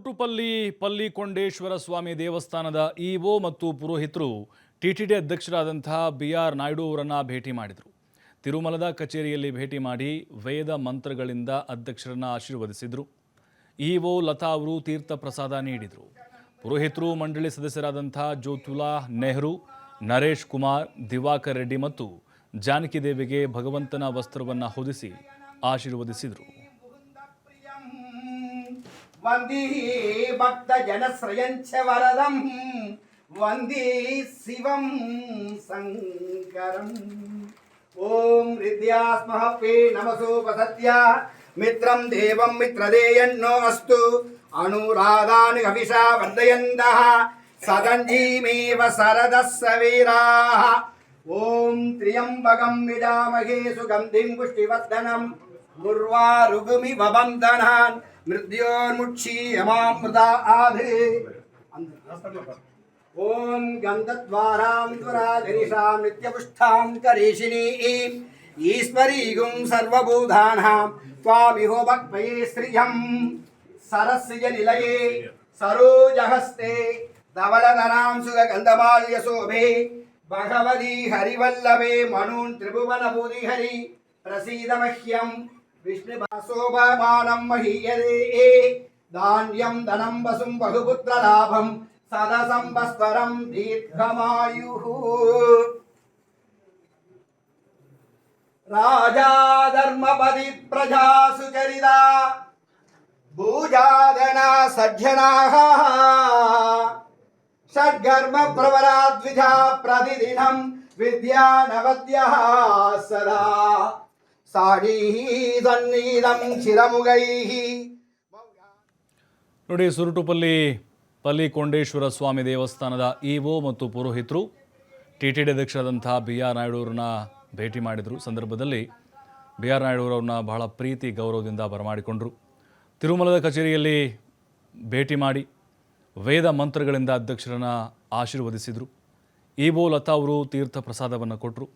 ಸುರುಟುಪಲ್ಲಿ ಪಲ್ಲಿಕೊಂಡೇಶ್ವರ ಸ್ವಾಮಿ ದೇವಸ್ಥಾನದ ಇಒ ಮತ್ತು ಪುರೋಹಿತರು ಟಿಟಿಡಿ ಅಧ್ಯಕ್ಷರಾದಂತಹ ಬಿ ಆರ್ ನಾಯ್ಡು ಅವರನ್ನು ಭೇಟಿ ಮಾಡಿದರು. ತಿರುಮಲದ ಕಚೇರಿಯಲ್ಲಿ ಭೇಟಿ ಮಾಡಿ ವೇದ ಮಂತ್ರಗಳಿಂದ ಅಧ್ಯಕ್ಷರನ್ನು ಆಶೀರ್ವದಿಸಿದರು. ಇಒ ಲತಾ ಅವರು ತೀರ್ಥ ಪ್ರಸಾದ ನೀಡಿದರು. ಪುರೋಹಿತರು, ಮಂಡಳಿ ಸದಸ್ಯರಾದಂಥ ಜ್ಯೋತುಲಾ ನೆಹರು, ನರೇಶ್ ಕುಮಾರ್, ದಿವಾಕರ್ ರೆಡ್ಡಿ ಮತ್ತು ಜಾನಕಿ ದೇವಿಗೆ ಭಗವಂತನ ವಸ್ತ್ರವನ್ನು ಹೊದಿಸಿ ಆಶೀರ್ವದಿಸಿದರು. వందీ భక్త జనశ్రయంచ వరదం వందీ శివం శంకరం ఓం హృదయాస్మః పే నమసోపసత్య మిత్రం దేవం మిత్రదేయన్నో అస్తు అనురాధాని హవిషా వర్ధయంత సదంజీమేవ శరద సవీరా ఓం త్ర్యంబకం విజామహే సుగంధిం పుష్టివర్ధనం గుర్వారుగుమివ బంధనాన్ मृत्योर्मुक्षीयमामृता आधे। ॐ गन्धद्वारां त्वराधनिशां नित्यपुष्ठां करीषिणी ईश्वरीगुं सर्वभूतानां त्वामिहो भक्मये श्रियं सरस्यनिलये सरोजहस्ते हरिवल्लभे मनून् प्रसीद मह्यम् భూతి మహీయదే ధాన్యం ధనం వసుం బహుపుత్రలాభం సదసంవత్సరం దీర్ఘమాయు రాజా ధర్మపది ప్రజా సుచరిత భూజాగణ సజ్జనా షడ్గర్మ ప్రవరా ద్విజా ప్రతిదినం విద్యా నవద్య సదా ನೋಡಿ, ಸುರುಟುಪಲ್ಲಿ ಪಲ್ಲಿ ಕೊಂಡೇಶ್ವರ ಸ್ವಾಮಿ ದೇವಸ್ಥಾನದ ಇಒ ಮತ್ತು ಪುರೋಹಿತರು ಟಿ ಟಿ ಡಿ ಅಧ್ಯಕ್ಷರಾದಂಥ ಬಿ ಆರ್ ನಾಯ್ಡೂರನ್ನ ಭೇಟಿ ಮಾಡಿದರು. ಸಂದರ್ಭದಲ್ಲಿ ಬಿ ಆರ್ ನಾಯ್ಡೂರವ್ರನ್ನ ಬಹಳ ಪ್ರೀತಿ, ಗೌರವದಿಂದ ಬರಮಾಡಿಕೊಂಡ್ರು. ತಿರುಮಲದ ಕಚೇರಿಯಲ್ಲಿ ಭೇಟಿ ಮಾಡಿ ವೇದ ಮಂತ್ರಗಳಿಂದ ಅಧ್ಯಕ್ಷರನ್ನ ಆಶೀರ್ವದಿಸಿದರು. ಇಬೋ ಲತಾ ಅವರು ತೀರ್ಥ ಪ್ರಸಾದವನ್ನು ಕೊಟ್ಟರು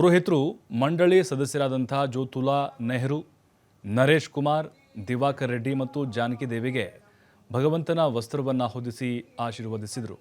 ಪುರೋಹಿತರು ಮಂಡಳಿ ಸದಸ್ಯರಾದಂಥ ಜ್ಯೋತುಲಾ ನೆಹರು, ನರೇಶ್ ಕುಮಾರ್, ದಿವಾಕರ್ ರೆಡ್ಡಿ ಮತ್ತು ಜಾನಕಿ ದೇವಿಗೆ ಭಗವಂತನ ವಸ್ತ್ರವನ್ನು ಹೊದಿಸಿ ಆಶೀರ್ವದಿಸಿದರು.